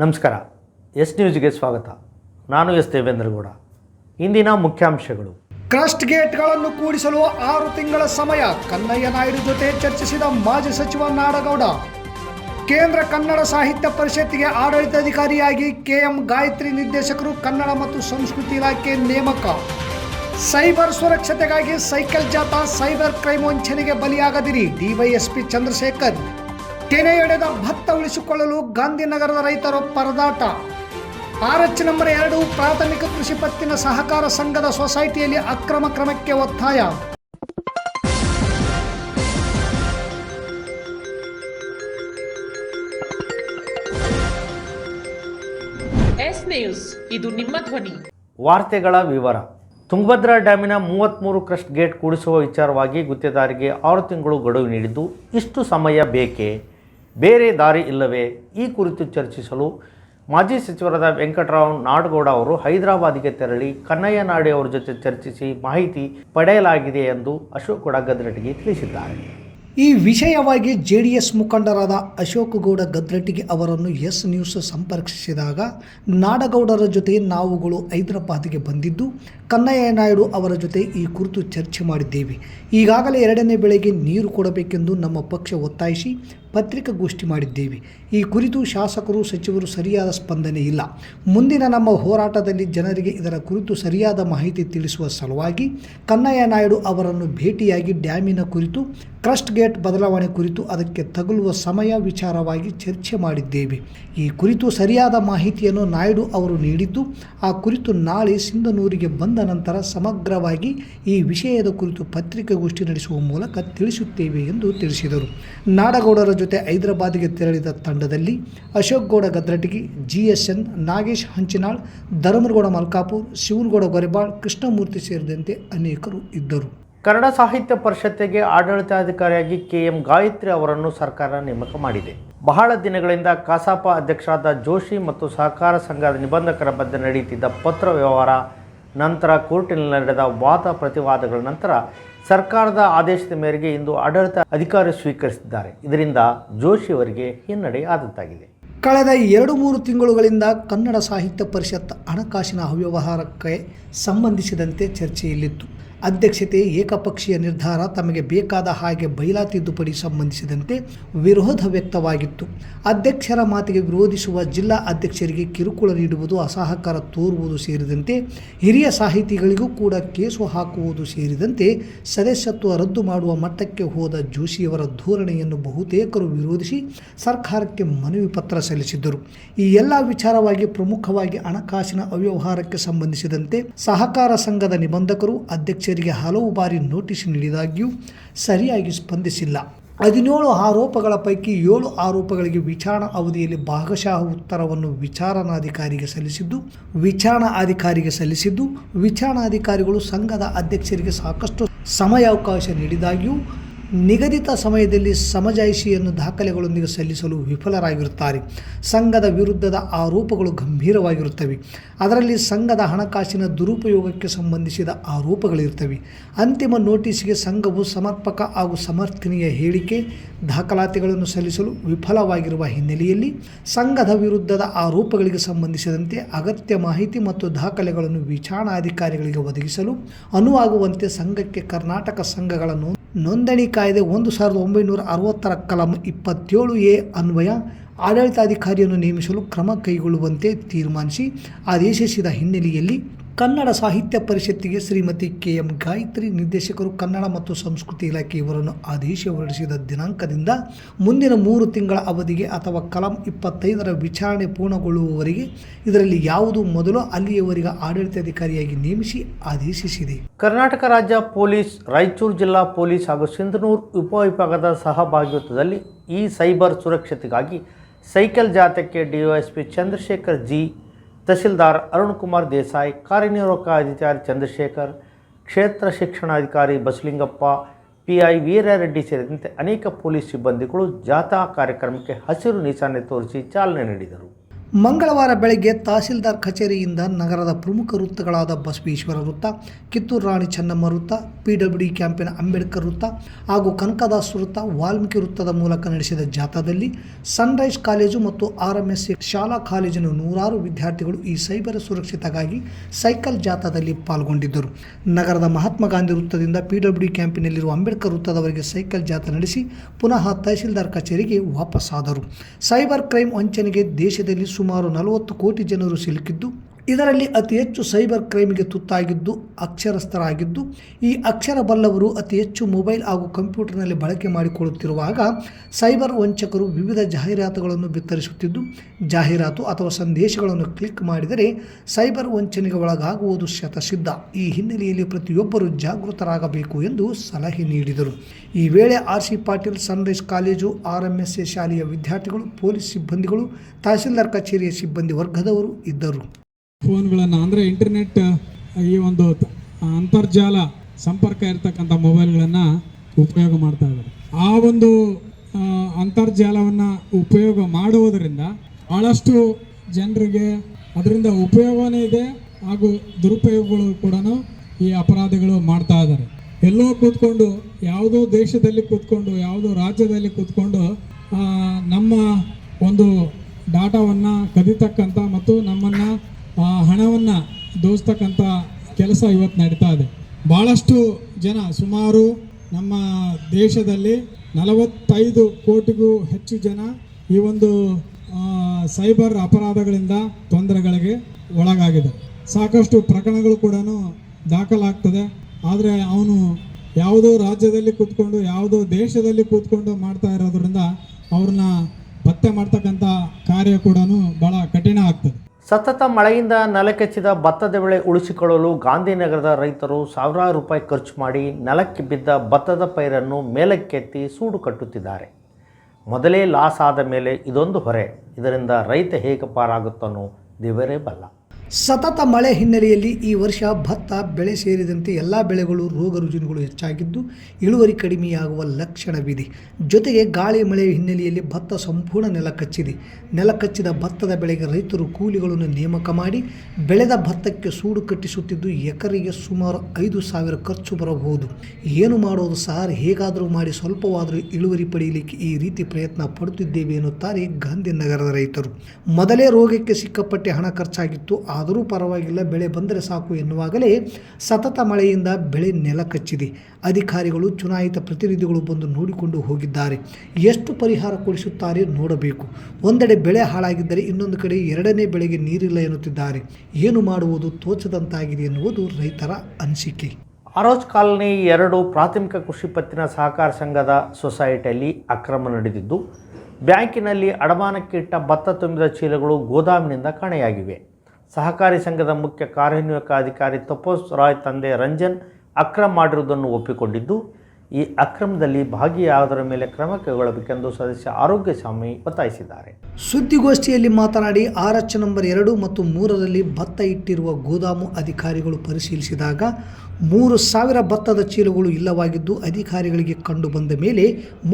ನಮಸ್ಕಾರ. ಎಸ್ ನ್ಯೂಸ್ಗೆ ಸ್ವಾಗತ. ನಾನು ಎಸ್ ದೇವೇಂದ್ರಗೌಡ ಇಂದಿನ ಮುಖ್ಯಾಂಶಗಳು. ಕ್ರಸ್ಟ್ ಗೇಟ್ಗಳನ್ನು ಕೂಡಿಸಲು ಆರು ತಿಂಗಳ ಸಮಯ ಕನ್ನಯ್ಯ ನಾಯ್ಡು ಜೊತೆ ಚರ್ಚಿಸಿದ ಮಾಜಿ ಸಚಿವ ನಾಡಗೌಡ. ಕೇಂದ್ರ ಕನ್ನಡ ಸಾಹಿತ್ಯ ಪರಿಷತ್ತಿಗೆ ಆಡಳಿತಾಧಿಕಾರಿಯಾಗಿ ಕೆಎಂ ಗಾಯತ್ರಿ ನಿರ್ದೇಶಕರು ಕನ್ನಡ ಮತ್ತು ಸಂಸ್ಕೃತಿ ಇಲಾಖೆ ನೇಮಕ. ಸೈಬರ್ ಸುರಕ್ಷತೆಗಾಗಿ ಸೈಕಲ್ ಜಾಥಾ, ಸೈಬರ್ ಕ್ರೈಮ್ ವಂಚನೆಗೆ ಬಲಿಯಾಗದಿರಿ. ಡಿವೈಎಸ್ಪಿ ಚಂದ್ರಶೇಖರ್. ತೆನೆಯೊಡೆದ ಭತ್ತ ಉಳಿಸಿಕೊಳ್ಳಲು ಗಾಂಧಿನಗರದ ರೈತರು ಪರದಾಟ. ಆರ್ಎಚ್ ನಂಬರ್ ಎರಡು ಪ್ರಾಥಮಿಕ ಕೃಷಿ ಪತ್ತಿನ ಸಹಕಾರ ಸಂಘದ ಸೊಸೈಟಿಯಲ್ಲಿ ಅಕ್ರಮ ಕ್ರಮಕ್ಕೆ ಒತ್ತಾಯ. ಎಸ್ ನ್ಯೂಸ್ ಇದು ನಿಮ್ಮ ಧ್ವನಿ. ವಾರ್ತೆಗಳ ವಿವರ. ತುಂಗಭದ್ರಾ ಡ್ಯಾಮಿನ ಮೂವತ್ತ್ಮೂರು ಕ್ರಸ್ಟ್ ಗೇಟ್ ಕೂಡಿಸುವ ವಿಚಾರವಾಗಿ ಗುತ್ತೇದಾರಿಗೆ ಆರು ತಿಂಗಳು ಗಡುವು ನೀಡಿದ್ದು ಇಷ್ಟು ಸಮಯ ಬೇಕೇ? ಬೇರೆ ದಾರಿ ಇಲ್ಲವೇ? ಈ ಕುರಿತು ಚರ್ಚಿಸಲು ಮಾಜಿ ಸಚಿವರಾದ ವೆಂಕಟರಾವ್ ನಾಡಗೌಡ ಅವರು ಹೈದರಾಬಾದಿಗೆ ತೆರಳಿ ಕನ್ನಯ್ಯ ನಾಡಿ ಅವರ ಜೊತೆ ಚರ್ಚಿಸಿ ಮಾಹಿತಿ ಪಡೆಯಲಾಗಿದೆ ಎಂದು ಅಶೋಕ್ ಗೌಡ ಗದ್ರಟಿಗೆ ತಿಳಿಸಿದ್ದಾರೆ. ಈ ವಿಷಯವಾಗಿ ಜೆ ಡಿ ಎಸ್ ಮುಖಂಡರಾದ ಅಶೋಕ್ ಗೌಡ ಗದ್ರಟಿಗೆ ಅವರನ್ನು ಎಸ್ ನ್ಯೂಸ್ ಸಂಪರ್ಕಿಸಿದಾಗ ನಾಡಗೌಡರ ಜೊತೆ ನಾವುಗಳು ಹೈದರಾಬಾದ್ಗೆ ಬಂದಿದ್ದು, ಕನ್ನಯ್ಯ ನಾಯ್ಡು ಅವರ ಜೊತೆ ಈ ಕುರಿತು ಚರ್ಚೆ ಮಾಡಿದ್ದೇವೆ. ಈಗಾಗಲೇ ಎರಡನೇ ಬೆಳೆಗೆ ನೀರು ಕೊಡಬೇಕೆಂದು ನಮ್ಮ ಪಕ್ಷ ಒತ್ತಾಯಿಸಿ ಪತ್ರಿಕಾಗೋಷ್ಠಿ ಮಾಡಿದ್ದೇವೆ. ಈ ಕುರಿತು ಶಾಸಕರು, ಸಚಿವರು ಸರಿಯಾದ ಸ್ಪಂದನೆ ಇಲ್ಲ. ಮುಂದಿನ ನಮ್ಮ ಹೋರಾಟದಲ್ಲಿ ಜನರಿಗೆ ಇದರ ಕುರಿತು ಸರಿಯಾದ ಮಾಹಿತಿ ತಿಳಿಸುವ ಸಲುವಾಗಿ ಕನ್ನಯ್ಯ ನಾಯ್ಡು ಅವರನ್ನು ಭೇಟಿಯಾಗಿ ಡ್ಯಾಮಿನ ಕುರಿತು ಕ್ರಸ್ಟ್ ಗೇಟ್ ಬದಲಾವಣೆ ಕುರಿತು ಅದಕ್ಕೆ ತಗುಲುವ ಸಮಯ ವಿಚಾರವಾಗಿ ಚರ್ಚೆ ಮಾಡಿದ್ದೇವೆ. ಈ ಕುರಿತು ಸರಿಯಾದ ಮಾಹಿತಿಯನ್ನು ನಾಯ್ಡು ಅವರು ನೀಡಿದ್ದು, ಆ ಕುರಿತು ನಾಳೆ ಸಿಂಧನೂರಿಗೆ ಬಂದ ನಂತರ ಸಮಗ್ರವಾಗಿ ಈ ವಿಷಯದ ಕುರಿತು ಪತ್ರಿಕಾಗೋಷ್ಠಿ ನಡೆಸುವ ಮೂಲಕ ತಿಳಿಸುತ್ತೇವೆ ಎಂದು ತಿಳಿಸಿದರು. ನಾಡಗೌಡರ ಜೊತೆ ಹೈದರಾಬಾದ್ಗೆ ತೆರಳಿದ ತಂಡದಲ್ಲಿ Ashok Gowda Gadratagi G S N Nagesh Hanchinal Dharmaragouda Malkapur, Shivanagouda Gorebal, Krishnamurthy ಸೇರಿದಂತೆ ಅನೇಕರು ಇದ್ದರು. ಕನ್ನಡ ಸಾಹಿತ್ಯ ಪರಿಷತ್ತಿಗೆ ಆಡಳಿತಾಧಿಕಾರಿಯಾಗಿ ಕೆ ಎಂ ಗಾಯತ್ರಿ ಅವರನ್ನು ಸರ್ಕಾರ ನೇಮಕ ಮಾಡಿದೆ. ಬಹಳ ದಿನಗಳಿಂದ ಕಸಾಪ ಅಧ್ಯಕ್ಷರಾದ ಜೋಶಿ ಮತ್ತು ಸಹಕಾರ ಸಂಘದ ನಿಬಂಧಕರ ಮಧ್ಯೆ ನಡೆಯುತ್ತಿದ್ದ ಪತ್ರ ವ್ಯವಹಾರ, ನಂತರ ಕೋರ್ಟಿನಲ್ಲಿ ನಡೆದ ವಾದ ಪ್ರತಿವಾದಗಳ ನಂತರ ಸರ್ಕಾರದ ಆದೇಶದ ಮೇರೆಗೆ ಇಂದು ಆಡಳಿತ ಅಧಿಕಾರಿ ಸ್ವೀಕರಿಸಿದ್ದಾರೆ. ಇದರಿಂದ ಜೋಶಿ ಅವರಿಗೆ ಹಿನ್ನಡೆ ಆದಂತಾಗಿದೆ. ಕಳೆದ ಎರಡು ಮೂರು ತಿಂಗಳುಗಳಿಂದ ಕನ್ನಡ ಸಾಹಿತ್ಯ ಪರಿಷತ್ ಹಣಕಾಸಿನ ಅವ್ಯವಹಾರಕ್ಕೆ ಸಂಬಂಧಿಸಿದಂತೆ ಚರ್ಚೆಯಲ್ಲಿತ್ತು. ಅಧ್ಯಕ್ಷತೆ ಏಕಪಕ್ಷೀಯ ನಿರ್ಧಾರ ತಮಗೆ ಬೇಕಾದ ಹಾಗೆ ಬೈಲಾ ತಿದ್ದುಪಡಿ ಸಂಬಂಧಿಸಿದಂತೆ ವಿರೋಧ ವ್ಯಕ್ತವಾಗಿತ್ತು. ಅಧ್ಯಕ್ಷರ ಮಾತಿಗೆ ವಿರೋಧಿಸುವ ಜಿಲ್ಲಾ ಅಧ್ಯಕ್ಷರಿಗೆ ಕಿರುಕುಳ ನೀಡುವುದು ಅಸಹಕಾರ ತೋರುವುದು ಸೇರಿದಂತೆ ಹಿರಿಯ ಸಾಹಿತಿಗಳಿಗೂ ಕೂಡ ಕೇಸು ಹಾಕುವುದು ಸೇರಿದಂತೆ ಸದಸ್ಯತ್ವ ರದ್ದು ಮಾಡುವ ಮಟ್ಟಕ್ಕೆ ಹೋದ ಜೋಶಿಯವರ ಧೋರಣೆಯನ್ನು ಬಹುತೇಕರು ವಿರೋಧಿಸಿ ಸರ್ಕಾರಕ್ಕೆ ಮನವಿ ಪತ್ರ ಸಲ್ಲಿಸಿದ್ದರು. ಈ ಎಲ್ಲ ವಿಚಾರವಾಗಿ ಪ್ರಮುಖವಾಗಿ ಹಣಕಾಸಿನ ಅವ್ಯವಹಾರಕ್ಕೆ ಸಂಬಂಧಿಸಿದಂತೆ ಸಹಕಾರ ಸಂಘದ ನಿಬಂಧಕರು ಅಧ್ಯಕ್ಷರಿಗೆ ಹಲವು ಬಾರಿ ನೋಟಿಸ್ ನೀಡಿದಾಗ್ಯೂ ಸರಿಯಾಗಿ ಸ್ಪಂದಿಸಿಲ್ಲ. ಹದಿನೇಳು ಆರೋಪಗಳ ಪೈಕಿ ಏಳು ಆರೋಪಗಳಿಗೆ ವಿಚಾರಣಾ ಅವಧಿಯಲ್ಲಿ ಭಾಗಶಃ ಉತ್ತರವನ್ನು ವಿಚಾರಣಾಧಿಕಾರಿಗೆ ಸಲ್ಲಿಸಿದ್ದು ವಿಚಾರಣಾಧಿಕಾರಿಗೆ ಸಲ್ಲಿಸಿದ್ದು, ವಿಚಾರಣಾಧಿಕಾರಿಗಳು ಸಂಘದ ಅಧ್ಯಕ್ಷರಿಗೆ ಸಾಕಷ್ಟು ಸಮಯಾವಕಾಶ ನೀಡಿದಾಗ್ಯೂ ನಿಗದಿತ ಸಮಯದಲ್ಲಿ ಸಮಜಾಯಿಷಿಯನ್ನು ದಾಖಲೆಗಳೊಂದಿಗೆ ಸಲ್ಲಿಸಲು ವಿಫಲರಾಗಿರುತ್ತಾರೆ. ಸಂಘದ ವಿರುದ್ಧದ ಆರೋಪಗಳು ಗಂಭೀರವಾಗಿರುತ್ತವೆ. ಅದರಲ್ಲಿ ಸಂಘದ ಹಣಕಾಸಿನ ದುರುಪಯೋಗಕ್ಕೆ ಸಂಬಂಧಿಸಿದ ಆರೋಪಗಳಿರ್ತವೆ ಅಂತಿಮ ನೋಟಿಸ್ಗೆ ಸಂಘವು ಸಮರ್ಪಕ ಹಾಗೂ ಸಮರ್ಥನೀಯ ಹೇಳಿಕೆ, ದಾಖಲಾತಿಗಳನ್ನು ಸಲ್ಲಿಸಲು ವಿಫಲವಾಗಿರುವ ಹಿನ್ನೆಲೆಯಲ್ಲಿ ಸಂಘದ ವಿರುದ್ಧದ ಆರೋಪಗಳಿಗೆ ಸಂಬಂಧಿಸಿದಂತೆ ಅಗತ್ಯ ಮಾಹಿತಿ ಮತ್ತು ದಾಖಲೆಗಳನ್ನು ವಿಚಾರಣಾಧಿಕಾರಿಗಳಿಗೆ ಒದಗಿಸಲು ಅನುವಾಗುವಂತೆ ಸಂಘಕ್ಕೆ ಕರ್ನಾಟಕ ಸಂಘಗಳನ್ನು ನೋಂದಣಿ ಕಾಯ್ದೆ ಒಂದು ಸಾವಿರದ ಒಂಬೈನೂರ ಅರವತ್ತರ ಕಲಂ ಇಪ್ಪತ್ತೇಳು ಎ ಅನ್ವಯ ಆಡಳಿತಾಧಿಕಾರಿಯನ್ನು ನೇಮಿಸಲು ಕ್ರಮ ಕೈಗೊಳ್ಳುವಂತೆ ತೀರ್ಮಾನಿಸಿ ಆದೇಶಿಸಿದ ಹಿನ್ನೆಲೆಯಲ್ಲಿ ಕನ್ನಡ ಸಾಹಿತ್ಯ ಪರಿಷತ್ತಿಗೆ ಶ್ರೀಮತಿ ಕೆ ಎಂ ಗಾಯತ್ರಿ, ನಿರ್ದೇಶಕರು ಕನ್ನಡ ಮತ್ತು ಸಂಸ್ಕೃತಿ ಇಲಾಖೆ ಇವರನ್ನು ಆದೇಶ ಹೊರಡಿಸಿದ ದಿನಾಂಕದಿಂದ ಮುಂದಿನ ಮೂರು ತಿಂಗಳ ಅವಧಿಗೆ ಅಥವಾ ಕಲಂ ಇಪ್ಪತ್ತೈದರ ವಿಚಾರಣೆ ಪೂರ್ಣಗೊಳ್ಳುವವರೆಗೆ ಇದರಲ್ಲಿ ಯಾವುದು ಮೊದಲು ಅಲ್ಲಿಯವರೆಗೆ ಆಡಳಿತಾಧಿಕಾರಿಯಾಗಿ ನೇಮಿಸಿ ಆದೇಶಿಸಿದೆ. ಕರ್ನಾಟಕ ರಾಜ್ಯ ಪೊಲೀಸ್, ರಾಯಚೂರು ಜಿಲ್ಲಾ ಪೊಲೀಸ್ ಹಾಗೂ ಸಿಂಧನೂರು ಉಪವಿಭಾಗದ ಸಹಭಾಗಿತ್ವದಲ್ಲಿ ಈ ಸೈಬರ್ ಸುರಕ್ಷತೆಗಾಗಿ ಸೈಕಲ್ ಜಾಥಾಕ್ಕೆ ಡಿವೈಎಸ್ಪಿ ಚಂದ್ರಶೇಖರ್ ಜಿ ತಹಸೀಲ್ದಾರ್ ಅರುಣ್ ಕುಮಾರ್ ದೇಸಾಯಿ, ಕಾರ್ಯನಿರ್ವಾಹಕ ಅಧಿಕಾರಿ ಚಂದ್ರಶೇಖರ್, ಕ್ಷೇತ್ರ ಶಿಕ್ಷಣಾಧಿಕಾರಿ ಬಸಲಿಂಗಪ್ಪ ಪಿ ಐ ವೀರಾರೆಡ್ಡಿ ಸೇರಿದಂತೆ ಅನೇಕ ಪೊಲೀಸ್ ಸಿಬ್ಬಂದಿಗಳು ಜಾಥಾ ಕಾರ್ಯಕ್ರಮಕ್ಕೆ ಹಸಿರು ನಿಶಾನೆ ತೋರಿಸಿ ಚಾಲನೆ ನೀಡಿದರು. ಮಂಗಳವಾರ ಬೆಳಗ್ಗೆ ತಹಸೀಲ್ದಾರ್ ಕಚೇರಿಯಿಂದ ನಗರದ ಪ್ರಮುಖ ವೃತ್ತಗಳಾದ ಬಸವೇಶ್ವರ ವೃತ್ತ, ಕಿತ್ತೂರು ರಾಣಿ ಚೆನ್ನಮ್ಮ ವೃತ್ತ ಪಿಡಬ್ಲ್ಯೂಡಿ ಕ್ಯಾಂಪಿನ ಅಂಬೇಡ್ಕರ್ ವೃತ್ತ ಹಾಗೂ ಕನಕದಾಸ್ ವೃತ್ತ ವಾಲ್ಮೀಕಿ ವೃತ್ತದ ಮೂಲಕ ನಡೆಸಿದ ಜಾಥಾದಲ್ಲಿ ಸನ್ರೈಸ್ ಕಾಲೇಜು ಮತ್ತು ಆರ್ ಎಂ ಎಸ್ ಶಾಲಾ ಕಾಲೇಜಿನ ನೂರಾರು ವಿದ್ಯಾರ್ಥಿಗಳು ಈ ಸೈಬರ್ ಸುರಕ್ಷತೆಗಾಗಿ ಸೈಕಲ್ ಜಾಥಾದಲ್ಲಿ ಪಾಲ್ಗೊಂಡಿದ್ದರು. ನಗರದ ಮಹಾತ್ಮ ಗಾಂಧಿ ವೃತ್ತದಿಂದ ಪಿಡಬ್ಲ್ಯೂಡಿ ಕ್ಯಾಂಪಿನಲ್ಲಿರುವ ಅಂಬೇಡ್ಕರ್ ವೃತ್ತದವರೆಗೆ ಸೈಕಲ್ ಜಾಥಾ ನಡೆಸಿ ಪುನಃ ತಹಸೀಲ್ದಾರ್ ಕಚೇರಿಗೆ ವಾಪಸ್ಸಾದರು ಸೈಬರ್ ಕ್ರೈಮ್ ವಂಚನೆಗೆ ದೇಶದಲ್ಲಿ ಸುಮಾರು ನಲವತ್ತು ಕೋಟಿ ಜನರು ಸಿಲುಕಿದ್ದು ಇದರಲ್ಲಿ ಅತಿ ಹೆಚ್ಚು ಸೈಬರ್ ಕ್ರೈಮ್ಗೆ ತುತ್ತಾಗಿದ್ದು, ಅಕ್ಷರಸ್ಥರಾಗಿದ್ದು, ಈ ಅಕ್ಷರ ಬಲ್ಲವರು ಅತಿ ಹೆಚ್ಚು ಮೊಬೈಲ್ ಹಾಗೂ ಕಂಪ್ಯೂಟರ್ನಲ್ಲಿ ಬಳಕೆ ಮಾಡಿಕೊಳ್ಳುತ್ತಿರುವಾಗ ಸೈಬರ್ ವಂಚಕರು ವಿವಿಧ ಜಾಹೀರಾತುಗಳನ್ನು ಬಿತ್ತರಿಸುತ್ತಿದ್ದು, ಜಾಹೀರಾತು ಅಥವಾ ಸಂದೇಶಗಳನ್ನು ಕ್ಲಿಕ್ ಮಾಡಿದರೆ ಸೈಬರ್ ವಂಚನೆಗೆ ಒಳಗಾಗುವುದು ಶತಸಿದ್ಧ. ಈ ಹಿನ್ನೆಲೆಯಲ್ಲಿ ಪ್ರತಿಯೊಬ್ಬರು ಜಾಗೃತರಾಗಬೇಕು ಎಂದು ಸಲಹೆ ನೀಡಿದರು. ಈ ವೇಳೆ R C Patil, Sunrise college, R ಶಾಲೆಯ ವಿದ್ಯಾರ್ಥಿಗಳು, ಪೊಲೀಸ್ ಸಿಬ್ಬಂದಿಗಳು, ತಹಸೀಲ್ದಾರ್ ಕಚೇರಿಯ ಸಿಬ್ಬಂದಿ ವರ್ಗದವರು ಇದ್ದರು. ಫೋನ್ಗಳನ್ನು, ಅಂದರೆ ಇಂಟರ್ನೆಟ್ ಈ ಒಂದು ಅಂತರ್ಜಾಲ ಸಂಪರ್ಕ ಇರತಕ್ಕಂಥ ಮೊಬೈಲ್ಗಳನ್ನು ಉಪಯೋಗ ಮಾಡ್ತಾ ಇದ್ದಾರೆ. ಆ ಒಂದು ಅಂತರ್ಜಾಲವನ್ನು ಉಪಯೋಗ ಮಾಡುವುದರಿಂದ ಭಾಳಷ್ಟು ಜನರಿಗೆ ಅದರಿಂದ ಉಪಯೋಗವೇ ಇದೆ ಹಾಗೂ ದುರುಪಯೋಗಗಳು ಕೂಡ ಈ ಅಪರಾಧಿಗಳು ಮಾಡ್ತಾ ಇದ್ದಾರೆ. ಎಲ್ಲೋ ಕೂತ್ಕೊಂಡು, ಯಾವುದೋ ದೇಶದಲ್ಲಿ ಕೂತ್ಕೊಂಡು, ಯಾವುದೋ ರಾಜ್ಯದಲ್ಲಿ ಕೂತ್ಕೊಂಡು ನಮ್ಮ ಒಂದು ಡಾಟಾವನ್ನು ಕದಿತಕ್ಕಂಥ ಮತ್ತು ನಮ್ಮನ್ನು ಆ, ಹಣವನ್ನು ದೋಸ್ತಕ್ಕಂಥ ಕೆಲಸ ಇವತ್ತು ನಡೀತಾ ಇದೆ. ಭಾಳಷ್ಟು ಜನ ಸುಮಾರು ನಮ್ಮ ದೇಶದಲ್ಲಿ ನಲವತ್ತೈದು ಕೋಟಿಗೂ ಹೆಚ್ಚು ಜನ ಈ ಒಂದು ಸೈಬರ್ ಅಪರಾಧಗಳಿಂದ ತೊಂದರೆಗಳಿಗೆ ಒಳಗಾಗಿದೆ. ಸಾಕಷ್ಟು ಪ್ರಕರಣಗಳು ಕೂಡ ದಾಖಲಾಗ್ತದೆ. ಆದರೆ ಅವನು ಯಾವುದೋ ರಾಜ್ಯದಲ್ಲಿ ಕೂತ್ಕೊಂಡು ಯಾವುದೋ ದೇಶದಲ್ಲಿ ಕೂತ್ಕೊಂಡು ಮಾಡ್ತಾ ಇರೋದ್ರಿಂದ ಅವ್ರನ್ನ ಪತ್ತೆ ಮಾಡ್ತಕ್ಕಂಥ ಕಾರ್ಯ ಕೂಡ ಭಾಳ ಕಠಿಣ ಆಗ್ತದೆ. ಸತತ ಮಳೆಯಿಂದ ನೆಲಕೆಚ್ಚಿದ ಭತ್ತದ ಬೆಳೆ ಉಳಿಸಿಕೊಳ್ಳಲು ಗಾಂಧಿನಗರದ ರೈತರು ಸಾವಿರಾರು ರೂಪಾಯಿ ಖರ್ಚು ಮಾಡಿ ನೆಲಕ್ಕೆ ಬಿದ್ದ ಭತ್ತದ ಪೈರನ್ನು ಮೇಲಕ್ಕೆತ್ತಿ ಸೂಡು ಕಟ್ಟುತ್ತಿದ್ದಾರೆ. ಮೊದಲೇ ಲಾಸ್ ಆದ ಮೇಲೆ ಇದೊಂದು ಹೊರೆ. ಇದರಿಂದ ರೈತ ಹೇಗೆ ಪಾರಾಗುತ್ತಾನೋ ದಿವರೇ ಬಲ್ಲ. ಸತತ ಮಳೆ ಹಿನ್ನೆಲೆಯಲ್ಲಿ ಈ ವರ್ಷ ಭತ್ತ ಬೆಳೆ ಸೇರಿದಂತೆ ಎಲ್ಲ ಬೆಳೆಗಳು, ರೋಗ ರುಜಿನಗಳು ಹೆಚ್ಚಾಗಿದ್ದು ಇಳುವರಿ ಕಡಿಮೆಯಾಗುವ ಲಕ್ಷಣವಿದೆ. ಜೊತೆಗೆ ಗಾಳಿ ಮಳೆ ಹಿನ್ನೆಲೆಯಲ್ಲಿ ಭತ್ತ ಸಂಪೂರ್ಣ ನೆಲ ಕಚ್ಚಿದೆ. ನೆಲ ಕಚ್ಚಿದ ಭತ್ತದ ಬೆಳೆಗೆ ರೈತರು ಕೂಲಿಗಳನ್ನು ನೇಮಕ ಮಾಡಿ, ಬೆಳೆದ ಭತ್ತಕ್ಕೆ ಸೂಡು ಕಟ್ಟಿಸುತ್ತಿದ್ದು ಎಕರೆಗೆ ಸುಮಾರು ಐದು ಸಾವಿರ ಖರ್ಚು ಬರಬಹುದು. ಏನು ಮಾಡೋದು ಸರ್? ಹೇಗಾದರೂ ಮಾಡಿ ಸ್ವಲ್ಪವಾದರೂ ಇಳುವರಿ ಪಡೆಯಲಿಕ್ಕೆ ಈ ರೀತಿ ಪ್ರಯತ್ನ ಪಡುತ್ತಿದ್ದೇವೆ ಎನ್ನುತ್ತಾರೆ ಗಾಂಧಿನಗರದ ರೈತರು. ಮೊದಲೇ ರೋಗಕ್ಕೆ ಸಿಕ್ಕಪಟ್ಟೆ ಹಣ ಖರ್ಚಾಗಿತ್ತು ಆದರೂ ಪರವಾಗಿಲ್ಲ, ಬೆಳೆ ಬಂದರೆ ಸಾಕು ಎನ್ನುವಾಗಲೇ ಸತತ ಮಳೆಯಿಂದ ಬೆಳೆ ನೆಲ ಕಚ್ಚಿದೆ. ಅಧಿಕಾರಿಗಳು, ಚುನಾಯಿತ ಪ್ರತಿನಿಧಿಗಳು ಬಂದು ನೋಡಿಕೊಂಡು ಹೋಗಿದ್ದಾರೆ. ಎಷ್ಟು ಪರಿಹಾರ ಕೊಡಿಸುತ್ತಾರೆ ನೋಡಬೇಕು. ಒಂದೆಡೆ ಬೆಳೆ ಹಾಳಾಗಿದ್ದರೆ ಇನ್ನೊಂದು ಕಡೆ ಎರಡನೇ ಬೆಳೆಗೆ ನೀರಿಲ್ಲ ಎನ್ನುತ್ತಿದ್ದಾರೆ. ಏನು ಮಾಡುವುದು? ತೋಚದಂತಾಗಿದೆ ಎನ್ನುವುದು ರೈತರ ಅನಿಸಿಕೆ. ಆರೋಜ್ ಕಾಲನಿ ಎರಡು ಪ್ರಾಥಮಿಕ ಕೃಷಿ ಪತ್ತಿನ ಸಹಕಾರ ಸಂಘದ ಸೊಸೈಟಿಯಲ್ಲಿ ಅಕ್ರಮ ನಡೆದಿದ್ದು, ಬ್ಯಾಂಕಿನಲ್ಲಿ ಅಡಮಾನಕ್ಕಿಟ್ಟ ಭತ್ತ ತುಂಬಿದ ಚೀಲಗಳು ಗೋದಾಮಿನಿಂದ ಕಾಣೆಯಾಗಿವೆ. ಸಹಕಾರಿ ಸಂಘದ ಮುಖ್ಯ ಕಾರ್ಯನಿರ್ವಾಹಕ ಅಧಿಕಾರಿ ತಪೋಸ್ ರಾಯ್ ತಂದೆ ರಂಜನ್ ಅಕ್ರಮ ಮಾಡಿರುವುದನ್ನು ಒಪ್ಪಿಕೊಂಡಿದ್ದು, ಈ ಅಕ್ರಮದಲ್ಲಿ ಭಾಗಿಯಾದರ ಮೇಲೆ ಕ್ರಮ ಕೈಗೊಳ್ಳಬೇಕೆಂದು ಸದಸ್ಯ ಆರೋಗ್ಯ ಸ್ವಾಮಿ ಒತ್ತಾಯಿಸಿದ್ದಾರೆ. ಸುದ್ದಿಗೋಷ್ಠಿಯಲ್ಲಿ ಮಾತನಾಡಿ ಆರ್ ಎಚ್ ನಂಬರ್ ಎರಡು ಮತ್ತು ಮೂರರಲ್ಲಿ ಭತ್ತ ಇಟ್ಟಿರುವ ಗೋದಾಮು ಅಧಿಕಾರಿಗಳು ಪರಿಶೀಲಿಸಿದಾಗ ಮೂರು ಸಾವಿರ ಭತ್ತದ ಚೀಲಗಳು ಇಲ್ಲವಾಗಿದ್ದು, ಅಧಿಕಾರಿಗಳಿಗೆ ಕಂಡು ಬಂದ ಮೇಲೆ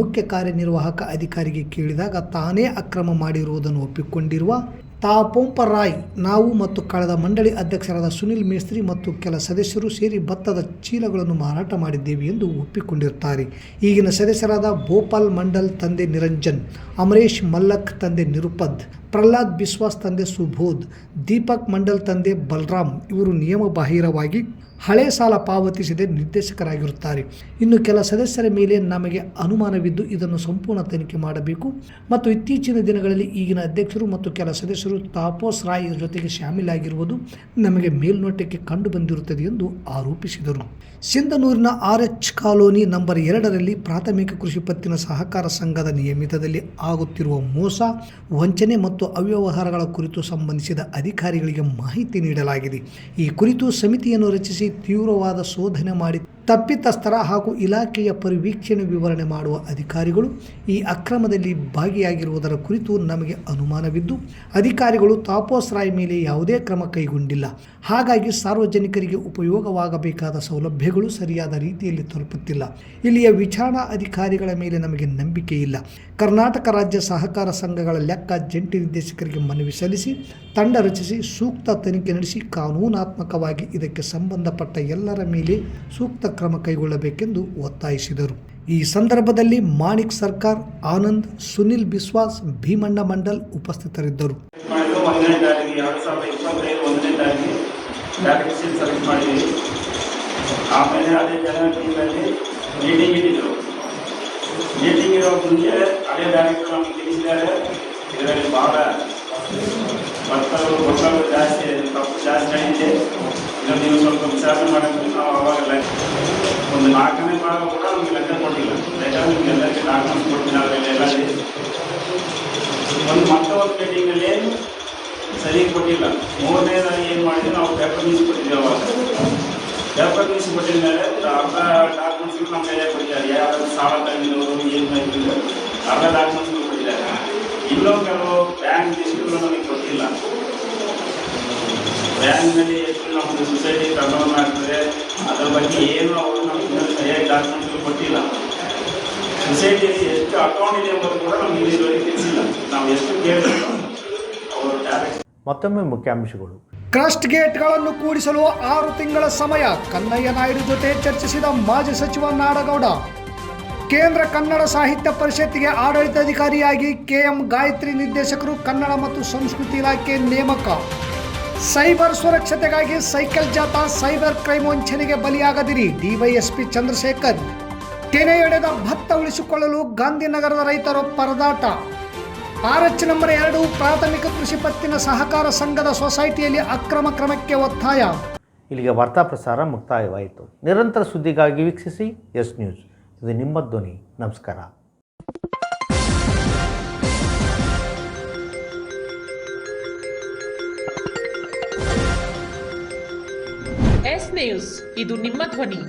ಮುಖ್ಯ ಕಾರ್ಯನಿರ್ವಾಹಕ ಅಧಿಕಾರಿಗೆ ಕೇಳಿದಾಗ ತಾನೇ ಅಕ್ರಮ ಮಾಡಿರುವುದನ್ನು ಒಪ್ಪಿಕೊಂಡಿರುವ ತಾಪೋಂಪ ರಾಯ್, ನಾವು ಮತ್ತು ಕಳೆದ ಮಂಡಳಿ ಅಧ್ಯಕ್ಷರಾದ ಸುನಿಲ್ ಮೇಸ್ತ್ರಿ ಮತ್ತು ಕೆಲ ಸದಸ್ಯರು ಸೇರಿ ಭತ್ತದ ಚೀಲಗಳನ್ನು ಮಾರಾಟ ಮಾಡಿದ್ದೇವೆ ಎಂದು ಒಪ್ಪಿಕೊಂಡಿರುತ್ತಾರೆ. ಈಗಿನ ಸದಸ್ಯರಾದ ಭೋಪಾಲ್ ಮಂಡಲ್, ತಂದೆ ನಿರಂಜನ್, ಅಮರೇಶ್ ಮಲ್ಲಕ್, ತಂದೆ ನಿರುಪದ್, ಪ್ರಹ್ಲಾದ್ ಬಿಸ್ವಾಸ್, ತಂದೆ ಸುಬೋಧ್, ದೀಪಕ್ ಮಂಡಲ್, ತಂದೆ ಬಲರಾಮ್, ಇವರು ನಿಯಮಬಾಹಿರವಾಗಿ ಹಳೆ ಸಾಲ ಪಾವತಿಸದೆ ನಿರ್ದೇಶಕರಾಗಿರುತ್ತಾರೆ. ಇನ್ನು ಕೆಲ ಸದಸ್ಯರ ಮೇಲೆ ನಮಗೆ ಅನುಮಾನವಿದ್ದು ಇದನ್ನು ಸಂಪೂರ್ಣ ತನಿಖೆ ಮಾಡಬೇಕು. ಮತ್ತು ಇತ್ತೀಚಿನ ದಿನಗಳಲ್ಲಿ ಈಗಿನ ಅಧ್ಯಕ್ಷರು ಮತ್ತು ಕೆಲ ಸದಸ್ಯರು ತಾಪೋಸ್ ರಾಯ್ ಜೊತೆಗೆ ಶಾಮೀಲಾಗಿರುವುದು ನಮಗೆ ಮೇಲ್ನೋಟಕ್ಕೆ ಕಂಡು ಬಂದಿರುತ್ತದೆ ಎಂದು ಆರೋಪಿಸಿದರು. ಸಿಂಧನೂರಿನ ಆರ್ ಎಚ್ ಕಾಲೋನಿ ನಂಬರ್ ಎರಡರಲ್ಲಿ ಪ್ರಾಥಮಿಕ ಕೃಷಿ ಪತ್ತಿನ ಸಹಕಾರ ಸಂಘದ ನಿಯಮಿತದಲ್ಲಿ ಆಗುತ್ತಿರುವ ಮೋಸ, ವಂಚನೆ ಮತ್ತು ಅವ್ಯವಹಾರಗಳ ಕುರಿತು ಸಂಬಂಧಿಸಿದ ಅಧಿಕಾರಿಗಳಿಗೆ ಮಾಹಿತಿ ನೀಡಲಾಗಿದೆ. ಈ ಕುರಿತು ಸಮಿತಿಯನ್ನು ರಚಿಸಿ ತೀವ್ರವಾದ ಶೋಧನೆ ಮಾಡಿ ತಪ್ಪಿತಸ್ಥರ ಹಾಗೂ ಇಲಾಖೆಯ ಪರಿವೀಕ್ಷಣೆ ವಿವರಣೆ ಮಾಡುವ ಅಧಿಕಾರಿಗಳು ಈ ಅಕ್ರಮದಲ್ಲಿ ಭಾಗಿಯಾಗಿರುವುದರ ಕುರಿತು ನಮಗೆ ಅನುಮಾನವಿದ್ದು, ಅಧಿಕಾರಿಗಳು ತಾಪೋಸ್ ರಾಯ್ ಮೇಲೆ ಯಾವುದೇ ಕ್ರಮ ಕೈಗೊಂಡಿಲ್ಲ. ಹಾಗಾಗಿ ಸಾರ್ವಜನಿಕರಿಗೆ ಉಪಯೋಗವಾಗಬೇಕಾದ ಸೌಲಭ್ಯಗಳು ಸರಿಯಾದ ರೀತಿಯಲ್ಲಿ ತಲುಪುತ್ತಿಲ್ಲ. ಇಲ್ಲಿಯ ವಿಚಾರಣಾ ಅಧಿಕಾರಿಗಳ ಮೇಲೆ ನಮಗೆ ನಂಬಿಕೆ ಇಲ್ಲ. ಕರ್ನಾಟಕ ರಾಜ್ಯ ಸಹಕಾರ ಸಂಘಗಳ ಲೆಕ್ಕ ಜಂಟಿ ನಿರ್ದೇಶಕರಿಗೆ ಮನವಿ ಸಲ್ಲಿಸಿ, ತಂಡ ರಚಿಸಿ, ಸೂಕ್ತ ತನಿಖೆ ನಡೆಸಿ ಕಾನೂನಾತ್ಮಕವಾಗಿ ಇದಕ್ಕೆ ಸಂಬಂಧಪಟ್ಟ ಎಲ್ಲರ ಮೇಲೆ ಸೂಕ್ತ ಕ್ರಮ ಕೈಗೊಳ್ಳಬೇಕೆಂದು ಒತ್ತಾಯಿಸಿದರು. ಈ ಸಂದರ್ಭದಲ್ಲಿ ಮಾಣಿಕ್ ಸರ್ಕಾರ್, ಆನಂದ್, ಸುನಿಲ್ ಬಿಸ್ವಾಸ್, ಭೀಮಣ್ಣ ಮಂಡಲ್ ಉಪಸ್ಥಿತರಿದ್ದರು. ಮೀಟಿಂಗ್ ಮೀಟಿಂಗ್ ಇರೋ ಮುಂಚೆ ಅದೇ ಡೈರೆಕ್ಟರ್ ತಿಳಿಸಿದ್ದಾರೆ. ಇದರಲ್ಲಿ ಭಾಳ ಭಕ್ತರು ಭಕ್ತರು ಜಾಸ್ತಿ ತಪ್ಪು ಜಾಸ್ತಿ ಆಗಿದೆ ಇದನ್ನು ನೀವು ಸ್ವಲ್ಪ ವಿಚಾರ ಮಾಡೋಕ್ಕೆ ನಾವು ಅವಾಗೆಲ್ಲ ಒಂದು ನಾಲ್ಕನೇ ಭಾಗ ಕೂಡ ನಮಗೆ ಲೆಕ್ಕ ಕೊಟ್ಟಿಲ್ಲ ಲೆಕ್ಕ ನಿಮ್ಗೆ ಎಲ್ಲರಿಗೆ ಡಾಕ್ಯುಮೆಂಟ್ಸ್ ಕೊಟ್ಟಿಲ್ಲ ಅದರಲ್ಲಿ ಎಲ್ಲ. ಒಂದು ಮತ್ತೊಂದು ಮೀಟಿಂಗಲ್ಲಿ ಸರಿ ಕೊಟ್ಟಿಲ್ಲ ಮೂರನೇದಾಗಿ ಏನು ಮಾಡಿದ್ರು ನಾವು ಪೇಪರ್ ನ್ಯೂಸ್ ಕೊಟ್ಟಿದ್ವಿ ಅವಾಗ ಪೇಪರ್ ನ್ಯೂಸ್ ಕೊಟ್ಟಿದ ಮೇಲೆ ಅರ್ಧ ಡಾಕ್ಯುಮೆಂಟ್ಸ್ಗಳು ನಮ್ಮ ಕೈಯಾಗ ಕೊಟ್ಟಿದ್ದಾರೆ ಯಾರು ಸಾಲ ತಗೊಂಡಿರೋರು ಏನು ಮಾಡಿದ್ರು ಅರ್ಧ ಕೊಟ್ಟಿದ್ದಾರೆ ಕೆಲವು ಬ್ಯಾಂಕ್ ಲಿಸ್ಟ್ಗಳು ನಮಗೆ ಕೊಟ್ಟಿಲ್ಲ ಬ್ಯಾಂಕ್ನಲ್ಲಿ ಎಷ್ಟು ನಮ್ಮದು ಸೊಸೈಟಿ ಟರ್ನ್ ಆಗ್ತದೆ ಅದರ ಬಗ್ಗೆ ಏನು ಅವರು ನಮಗೆ ಸರಿಯಾಗಿ ಡಾಕ್ಯುಮೆಂಟ್ ಕೊಟ್ಟಿಲ್ಲ. ಸೊಸೈಟಿಯಲ್ಲಿ ಎಷ್ಟು ಅಕೌಂಟ್ ಇದೆ ಎಂಬುದು ಕೂಡ ನಮಗೆ ಇಲ್ಲಿವರೆಗೆ ತಿಳಿಸಿಲ್ಲ. ನಾವು ಎಷ್ಟು ಕೇಳಬೇಕು ಅವರು ಟ್ಯಾಕ್ಸ್ ಮತ್ತೊಮ್ಮೆ ಮುಖ್ಯಾಂಶಗಳು. ಕ್ರಸ್ಟ್ ಗೇಟ್ಗಳನ್ನು ಕೂಡಿಸಲು ಆರು ತಿಂಗಳ ಸಮಯ ಕನ್ನಯ್ಯ ನಾಯ್ಡು ಜೊತೆ ಚರ್ಚಿಸಿದ ಮಾಜಿ ಸಚಿವ ನಾಡಗೌಡ. ಕೇಂದ್ರ ಕನ್ನಡ ಸಾಹಿತ್ಯ ಪರಿಷತ್ತಿಗೆ ಆಡಳಿತಾಧಿಕಾರಿಯಾಗಿ ಕೆಎಂ ಗಾಯತ್ರಿ ನಿರ್ದೇಶಕರು ಕನ್ನಡ ಮತ್ತು ಸಂಸ್ಕೃತಿ ಇಲಾಖೆ ನೇಮಕ. ಸೈಬರ್ ಸುರಕ್ಷತೆಗಾಗಿ ಸೈಕಲ್ ಜಾಥಾ, ಸೈಬರ್ ಕ್ರೈಮ್ ವಂಚನೆಗೆ ಬಲಿಯಾಗದಿರಿ, ಡಿವೈಎಸ್ಪಿ ಚಂದ್ರಶೇಖರ್. ತೆನೆಯೊಡೆದ ಭತ್ತ ಉಳಿಸಿಕೊಳ್ಳಲು ಗಾಂಧಿನಗರದ ರೈತರು ಪರದಾಟ. ಆರ್ಎಚ್ ನಂಬರ್ ಎರಡು, ಪ್ರಾಥಮಿಕ ಕೃಷಿ ಪತ್ತಿನ ಸಹಕಾರ ಸಂಘದ ಸೊಸೈಟಿಯಲ್ಲಿ ಅಕ್ರಮ ಕ್ರಮಕ್ಕೆ ಒತ್ತಾಯ. ಇಲ್ಲಿಗೆ ವಾರ್ತಾ ಪ್ರಸಾರ ಮುಕ್ತಾಯವಾಯಿತು. ನಿರಂತರ ಸುದ್ದಿಗಾಗಿ ವೀಕ್ಷಿಸಿ ಎಸ್ ನ್ಯೂಸ್. ಇದು ನಿಮ್ಮ ಧ್ವನಿ. ನಮಸ್ಕಾರ. ಎಸ್ ನ್ಯೂಸ್ ಇದು ನಿಮ್ಮ ಧ್ವನಿ.